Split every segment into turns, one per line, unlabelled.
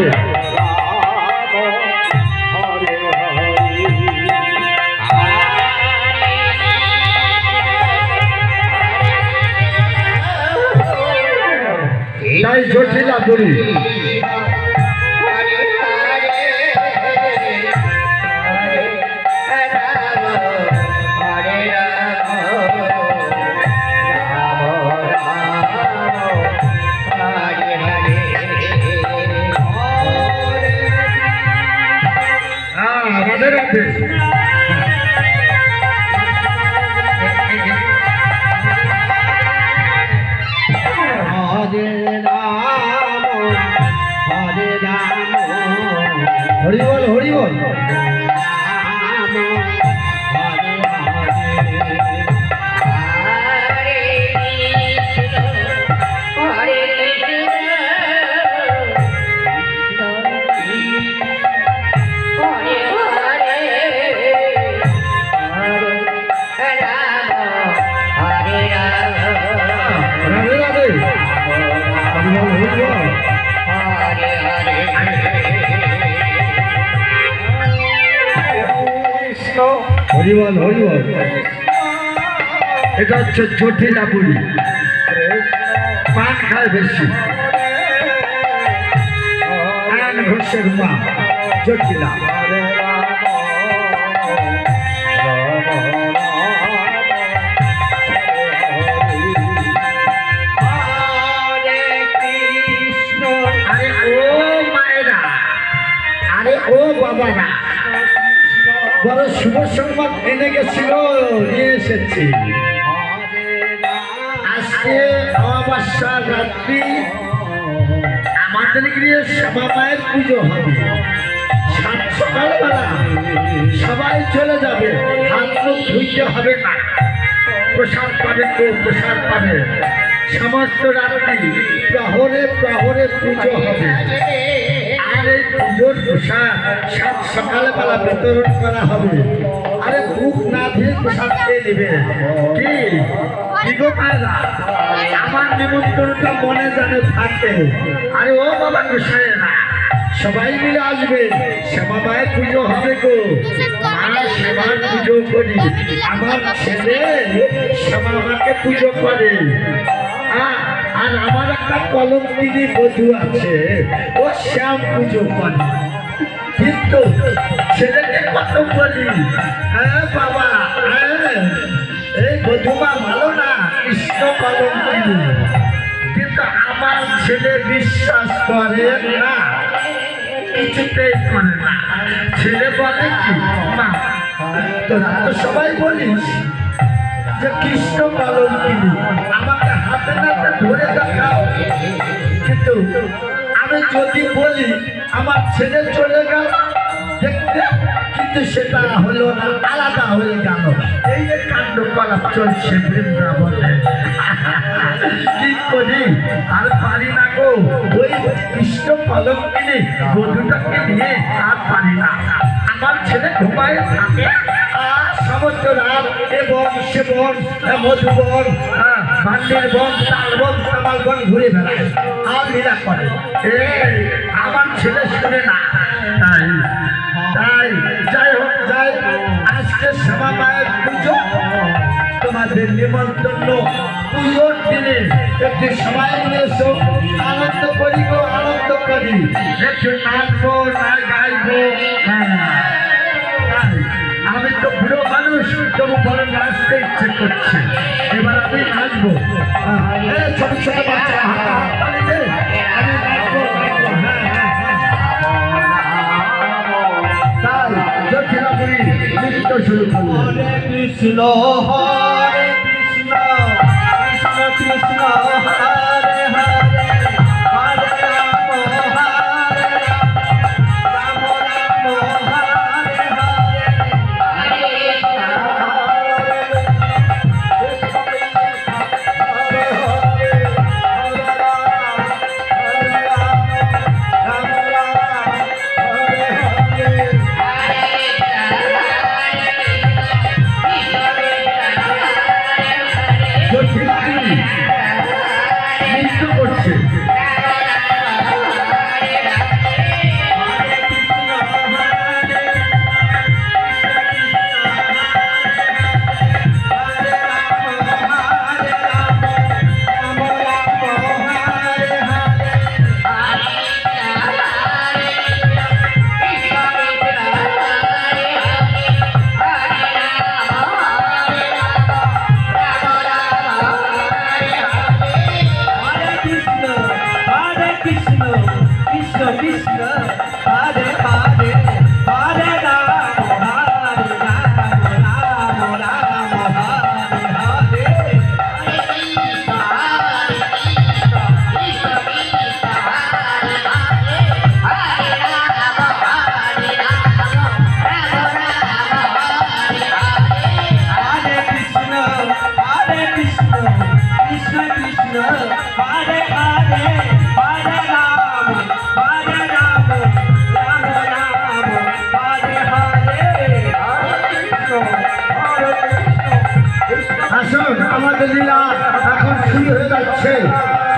রাধে তাই জটিলা বলি 我今天今 হরি বল হরি বল এটা হচ্ছে জটিলা বলি পান খায় বেশি। আয়ন ঘোষের মা, জটিলা আরে, ও মায়েরা, আরে বড় শুভ সংবাদ এনে গেছিল, নিয়ে এসেছি। আজকে অমাবস্যা রাত্রি, আমাদের গৃহে শ্যামা মায়ের পুজো হবে। সবাই চলে যাবে, হাত মুখ ধুইতে হবে না। প্রসাদ পাবে তো প্রসাদ পাবে। সমস্ত রাত্রি প্রহরে প্রহরে পুজো হবে। পুজোর প্রসাদ সাত সকালবেলা বিতরণ করা হবে আরে মুখ না ধুয়ে প্রসাদ খেয়ে নেবে আমার নিমন্ত্রণটা মনে জানে আরে ও বাবা গোসাইয়েরা সবাই মিলে আসবে শ্যামা মায়ের পুজো হবে গো আমরা শ্যামার পুজো করি আমার ছেলে শ্যামা মাকে পুজো করে আ- আর আমার একটা কলম দিদি বধু আছে, ও শ্যাম পুজো করে। কিন্তু ছেলেকে কত বলি? হ্যাঁ বাবা হ্যাঁ। এই বধুমা ভালো না, কৃষ্ণ কলম দিদি। কিন্তু আমার ছেলে বিশ্বাস করে না, কিছুতেই করে না। ছেলে বলে কি? মা তো সবাই বলিস যে কৃষ্ণ পালন কিনি আমাকে কিন্তু আমি যদি বলি, আমার ছেলে চলে গেল, দেখতে, কিন্তু সেটা হলো না, আলাদা হয়ে গেল। এই যে কাণ্ড করা চলছে বৃন্দাবনে। কি করি? আর পারি না গো। ওই কৃষ্ণ পালক কিনে বধুটাকে নিয়ে আর পারি না। আমার ছেলে ঘুমায় থাকে। আর সমস্ত রাত এবং সে বন মধুবন ভান্ডের বন, তাল বন তামাল বন ঘুরে বেড়ায়। আর লীলা করে। আমার ছেলে শুনে না। তাই তাই, যাই হোক, যাই। আজকে শ্যামা মায়ের পুজো। তোমাদের নিমন্ত্রণ পুজোর দিনে একটু সময় নিয়ে এসো। আনন্দ করি গো, আনন্দ করি। একটু নাচবো, না গাইবো হ্যাঁ। আমি তো বুড়ো মানুষ তবু বলে নাচতে ইচ্ছে করছে। এবার আমি নাচবো হ্যাঁ, ছোট ছোট বাচ্চা হ্যাঁ, হ্যাঁ, শুরু
কৃষ্ণ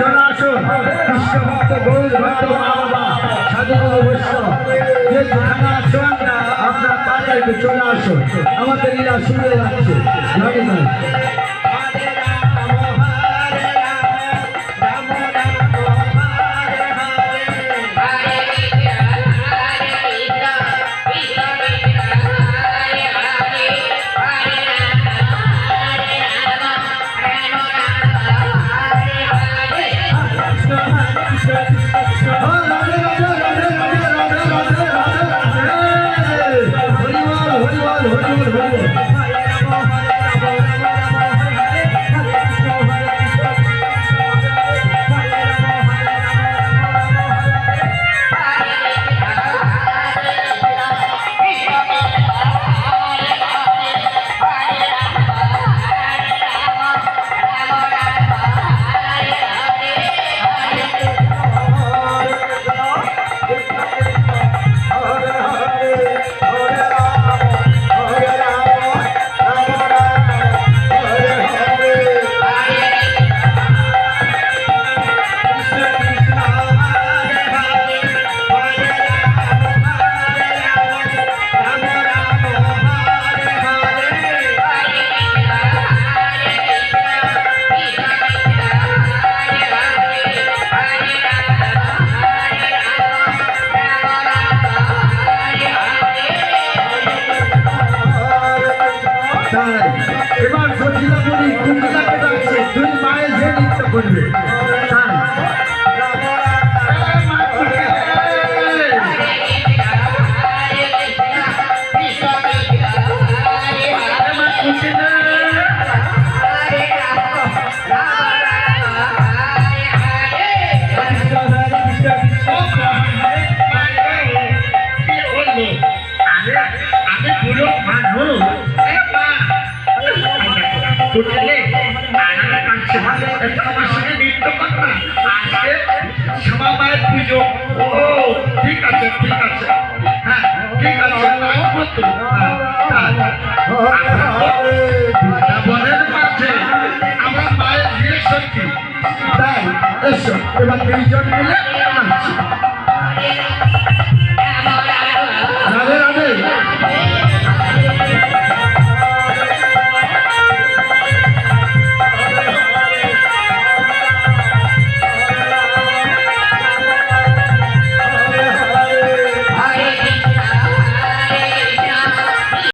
চলে আসুন। বিশ্বভক্ত গৌর ভক্ত মা বাবা সাধুগুরু বৈষ্ণব, যে যেখানে আসুন, আপনার তাড়াতাড়ি চলে আসুন। আমাদের লীলা শুনে হয়ে
Kita হ্যাঁ ঠিক আছে আমরা মায়ের রিলেশন কি
তাই এসো এবার দুইজন মিলে